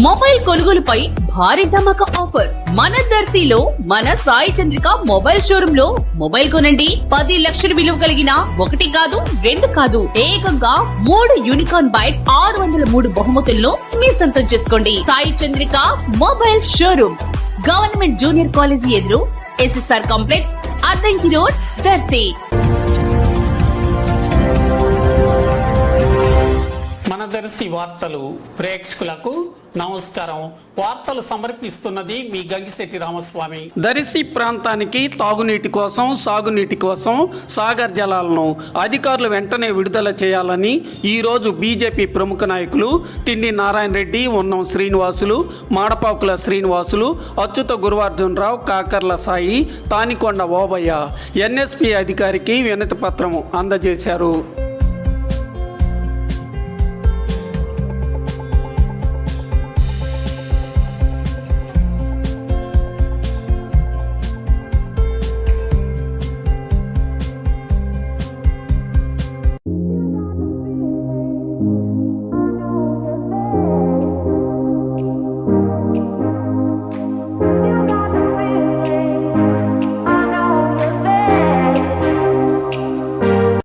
Mobile కొనుగోలుపై భారీ ధమాకా offer. మన దర్శిలో మన సాయి చంద్రిక మొబైల్ షోరూమ్లో మొబైల్ కొనండి. పది లక్షల విలువ కలిగిన ఒకటి కాదు రెండు కాదు ఏకంగా మూడు యూనికార్న్ బైక్స్ ఆరు వందల మూడు బహుమతులను మీ సొంతం చేసుకోండి. Sai Chandrika mobile showroom government junior college ఎదురు SSR complex Addanki road Darsi. మనదర్శి వార్తలు ప్రేక్షకులకు నమస్కారం. వార్తలు సమర్పిస్తున్నది మీ గంగిశెట్టి రామస్వామి. దరిసి ప్రాంతానికి తాగునీటి కోసం సాగునీటి కోసం సాగర్ జలాలను అధికారులు వెంటనే విడుదల చేయాలని ఈరోజు బీజేపీ ప్రముఖ నాయకులు తిండి Narayana Reddy Unnam Srinivasulu Madapakula Srinivasulu Achyuta గురువార్జునరావు Kakarla Sai Tanikonda Obayya N S P అధికారికి వినతి పత్రం అందజేశారు.